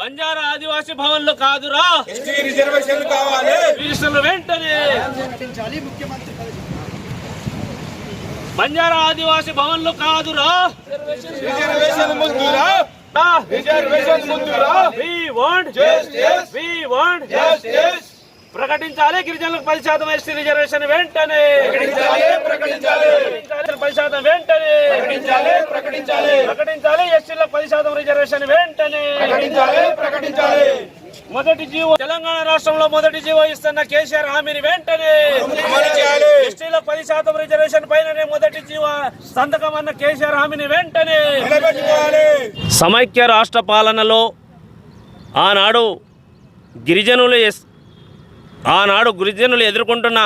బంజారా ఆదివాసీ భవన్లో కాదురా రిజర్వేషన్ కావాలి. రిజిస్టర్లు బంజారా ఆదివాసీ భవన్లో కాదురా. రిజర్వేషన్ ముందురా. Reservation ముందురా. We want justice we want justice ప్రకటించాలి. గిరిజనులకు పది శాతం ఎస్టీ రిజర్వేషన్ వెంటనే. పది శాతం వెంటనే. ప్రకటించాలి ఎస్టీలకు పది శాతం రిజర్వేషన్ వెంటనే. మొదటి జీవో తెలంగాణ రాష్ట్రంలో మొదటి జీవో ఇస్తున్న కేసీఆర్ హామీని వెంటనే. ఎస్టీలకు పది శాతం రిజర్వేషన్ పైననే మొదటి జీవో సంతకం అన్న కేసీఆర్ హామీని వెంటనే. సమైక్య రాష్ట్ర పాలనలో ఆనాడు గిరిజనులు ఎస్- ఆనాడు గిరిజనులు ఎదుర్కొంటున్న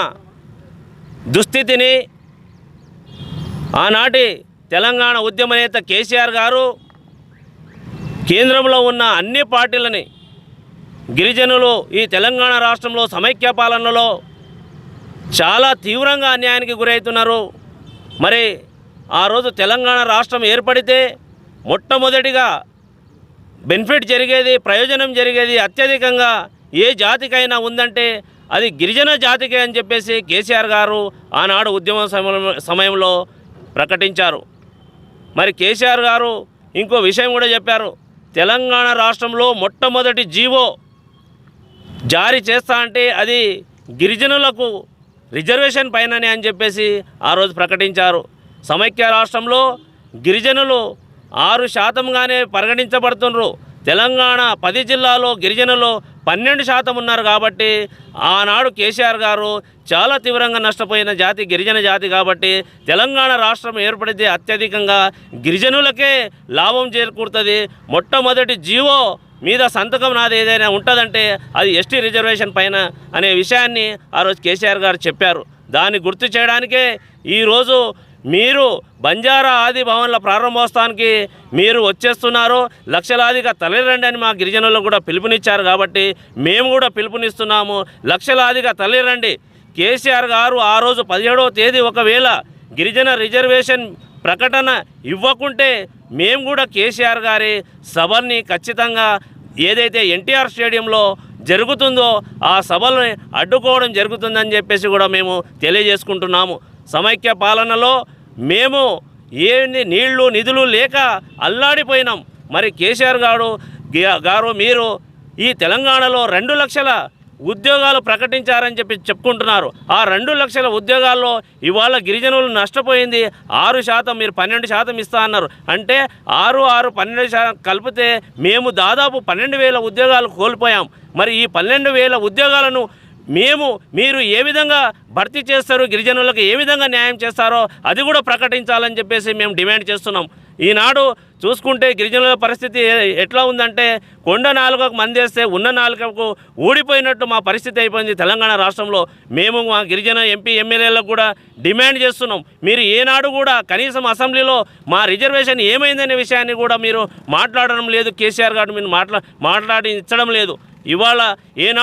దుస్థితిని ఆనాటి తెలంగాణ ఉద్యమ నేత కేసీఆర్ గారు కేంద్రంలో ఉన్న అన్ని పార్టీలని గిరిజనులు ఈ తెలంగాణ రాష్ట్రంలో సమైక్య పాలనలో చాలా తీవ్రంగా అన్యాయానికి గురవుతున్నారు. మరి ఆ రోజు తెలంగాణ రాష్ట్రం ఏర్పడితే మొట్టమొదటిగా బెనిఫిట్ జరిగేది ప్రయోజనం జరిగేది అత్యధికంగా ఏ జాతికైనా ఉందంటే అది గిరిజన జాతికే అని చెప్పేసి కేసీఆర్ గారు ఆనాడు ఉద్యమ సమయంలో- సమయంలో ప్రకటించారు. మరి కేసీఆర్ గారు ఇంకో విషయం కూడా చెప్పారు. తెలంగాణ రాష్ట్రంలో మొట్టమొదటి జీవో జారీ చేస్తా అంటే అది గిరిజనులకు రిజర్వేషన్ పైననే అని చెప్పేసి ఆ రోజు ప్రకటించారు. సమైక్య రాష్ట్రంలో గిరిజనులు ఆరు శాతంగానే పరిగణించబడుతున్నారు తెలంగాణ పది జిల్లాలో గిరిజనులు పన్నెండు శాతం ఉన్నారు కాబట్టి ఆనాడు కేసీఆర్ గారు చాలా తీవ్రంగా నష్టపోయిన జాతి గిరిజన జాతి కాబట్టి తెలంగాణ రాష్ట్రం ఏర్పడితే అత్యధికంగా గిరిజనులకే లాభం చేకూరుతుంది. మొట్టమొదటి జీవో మీద సంతకం నాది ఏదైనా ఉంటుందంటే అది ఎస్టీ రిజర్వేషన్ పైన అనే విషయాన్ని ఆ రోజు కేసీఆర్ గారు చెప్పారు. దాన్ని గుర్తు చేయడానికే ఈరోజు మీరు బంజారా ఆది భవన్ల ప్రారంభోత్సవానికి మీరు వచ్చేస్తున్నారు. లక్షలాదిగా తల్లిరండి అని మా గిరిజనులకు కూడా పిలుపునిచ్చారు కాబట్టి మేము కూడా పిలుపునిస్తున్నాము. లక్షలాదిగా తల్లిరండి కేసీఆర్ గారు ఆ రోజు పదిహేడవ తేదీ ఒకవేళ గిరిజన రిజర్వేషన్ ప్రకటన ఇవ్వకుంటే మేము కూడా కేసీఆర్ గారి సభల్ని ఖచ్చితంగా ఏదైతే ఎన్టీఆర్ స్టేడియంలో జరుగుతుందో ఆ సభల్ని అడ్డుకోవడం జరుగుతుందని చెప్పేసి కూడా మేము తెలియజేసుకుంటున్నాము. సమైక్య పాలనలో మేము ఏంది నీళ్ళు నిధులు లేక అల్లాడిపోయినాం. మరి కేసీఆర్ గారు గారు మీరు ఈ తెలంగాణలో రెండు లక్షల ఉద్యోగాలు ప్రకటించారని చెప్పి చెప్పుకుంటున్నారు. ఆ రెండు లక్షల ఉద్యోగాల్లో ఇవాళ గిరిజనులు నష్టపోయింది ఆరు శాతం మీరు పన్నెండు శాతం ఇస్తా అన్నారు. అంటే ఆరు ఆరు పన్నెండు శాతం కలిపితే మేము దాదాపు పన్నెండు వేల ఉద్యోగాలు కోల్పోయాం. మరి ఈ పన్నెండు వేల ఉద్యోగాలను మేము మీరు ఏ విధంగా భర్తీ చేస్తారు గిరిజనులకు ఏ విధంగా న్యాయం చేస్తారో అది కూడా ప్రకటించాలని చెప్పేసి మేము డిమాండ్ చేస్తున్నాం. ఈనాడు చూసుకుంటే గిరిజనుల పరిస్థితి ఎట్లా ఉందంటే కొండ నాలుగకు మందేస్తే ఉన్న నాలుగకు ఊడిపోయినట్టు మా పరిస్థితి అయిపోయింది తెలంగాణ రాష్ట్రంలో. మేము మా గిరిజన ఎంపీ ఎమ్మెల్యేలకు కూడా డిమాండ్ చేస్తున్నాం. మీరు ఏనాడు కూడా కనీసం అసెంబ్లీలో మా రిజర్వేషన్ ఏమైందనే విషయాన్ని కూడా మీరు మాట్లాడడం లేదు. కేసీఆర్ గారు మీరు మాట్లా మాట్లాడించడం లేదు. ఇవాళ ఏనాడు